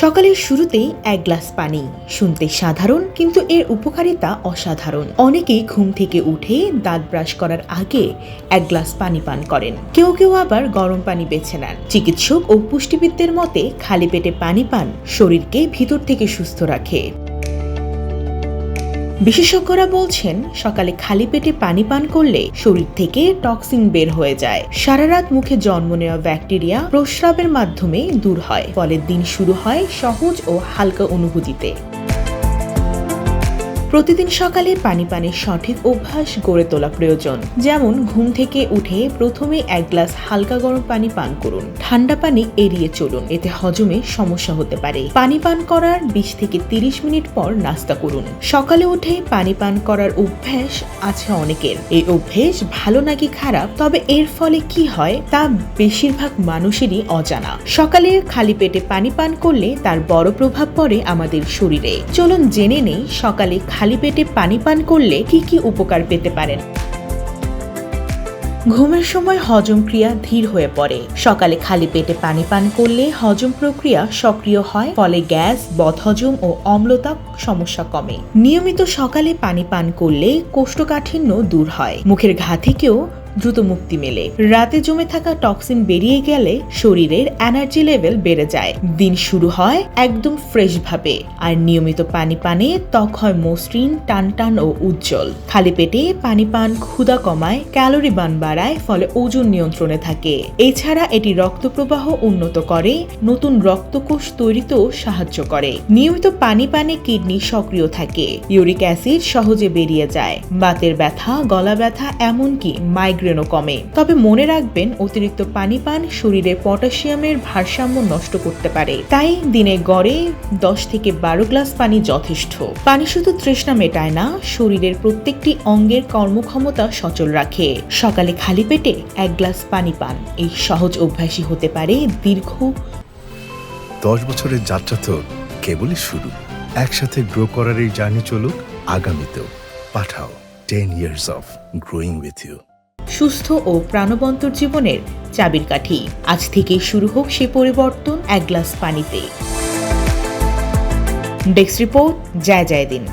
সকালের শুরুতেই এক গ্লাস পানি। শুনতে সাধারণ, কিন্তু এর উপকারিতা অসাধারণ। অনেকেই ঘুম থেকে উঠে দাঁত ব্রাশ করার আগে এক গ্লাস পানি পান করেন। কেউ কেউ আবার গরম পানি বেছে নেন। চিকিৎসক ও পুষ্টিবিদদের মতে, খালি পেটে পানি পান শরীরকে ভিতর থেকে সুস্থ রাখে। বিশেষজ্ঞরা বলছেন, সকালে খালি পেটে পানি পান করলে শরীর থেকে টক্সিন বের হয়ে যায়। সারা রাত মুখে জন্ম নেওয়া ব্যাকটেরিয়া প্রস্রাবের মাধ্যমে দূর হয়, ফলে দিন শুরু হয় সহজ ও হালকা অনুভূতিতে। প্রতিদিন সকালে পানি পানের সঠিক অভ্যাস গড়ে তোলা প্রয়োজন। যেমন ঘুম থেকে উঠে প্রথমে এক গ্লাস হালকা গরম পানি পান করুন। ঠান্ডা পানি এড়িয়ে চলুন, এতে হজমে সমস্যা হতে পারে। পানি পান করার বিশ থেকে তিরিশ মিনিট পর নাস্তা করুন। সকালে উঠে পানি পান করার অভ্যাস আছে অনেকের। এই অভ্যেস ভালো নাকি খারাপ, তবে এর ফলে কি হয় তা বেশিরভাগ মানুষেরই অজানা। সকালে খালি পেটে পানি পান করলে তার বড় প্রভাব পড়ে আমাদের শরীরে। চলুন জেনে নেই সকালে খালি পেটে পানি পান করলে কি কি উপকার পেতে পারেন? ঘুমের সময় হজম ক্রিয়া ধীর হয়ে পড়ে। সকালে খালি পেটে পানি পান করলে হজম প্রক্রিয়া সক্রিয় হয়, ফলে গ্যাস, বদহজম ও অম্লতা সমস্যা কমে। নিয়মিত সকালে পানি পান করলে কোষ্ঠকাঠিন্য দূর হয়। মুখের ঘা থেকেও দ্রুত মুক্তি মেলে। রাতে জমে থাকা টক্সিন বেরিয়ে গেলে শরীরের এনার্জি লেভেল বেড়ে যায়। দিন শুরু হয় একদম ফ্রেশ ভাবে আর নিয়মিত পানি পানে ত্বক হয় মসৃণ টান টান ও উজ্জ্বল। খালি পেটে পানি পান ক্ষুধা কমায়, ক্যালোরি বান বাড়ায়, ফলে ওজন নিয়ন্ত্রণে থাকে। এছাড়া এটি রক্ত প্রবাহ উন্নত করে, নতুন রক্তকোষ তৈরিতেও সাহায্য করে। নিয়মিত পানি পানে কিডনি সক্রিয় থাকে। ইউরিক অ্যাসিড সহজে বেরিয়ে যায়। বাতের ব্যথা, গলা ব্যথা, এমনকি মাইগ্রেনও কমে। তবে মনে রাখবেন, অতিরিক্ত পানি পান শরীরে পটাশিয়ামের ভারসাম্য নষ্ট করতে পারে। তাই দিনে গড়ে দশ থেকে বারো গ্লাস পানি যথেষ্ট। পানি শুধু তৃষ্ণা মেটায় না, শরীরের প্রত্যেকটি অঙ্গের কর্মক্ষমতা সচল রাখে। সকালে খালি পেটে এক গ্লাস পানি পান, এই সহজ অভ্যাসই হতে পারে দীর্ঘ দশ বছরের যাত্রা তো কেবলই শুরু। একসাথে গ্রো করার এই জার্নি চলুক, আগামীতেও। Pathao, ten years of growing with you. সুস্থ ও প্রাণবন্ত জীবনের চাবির কাঠি। আজ থেকে শুরু হোক সে পরিবর্তন এক গ্লাস পানিতে। ডেস্ক রিপোর্ট, জয় জয় দিন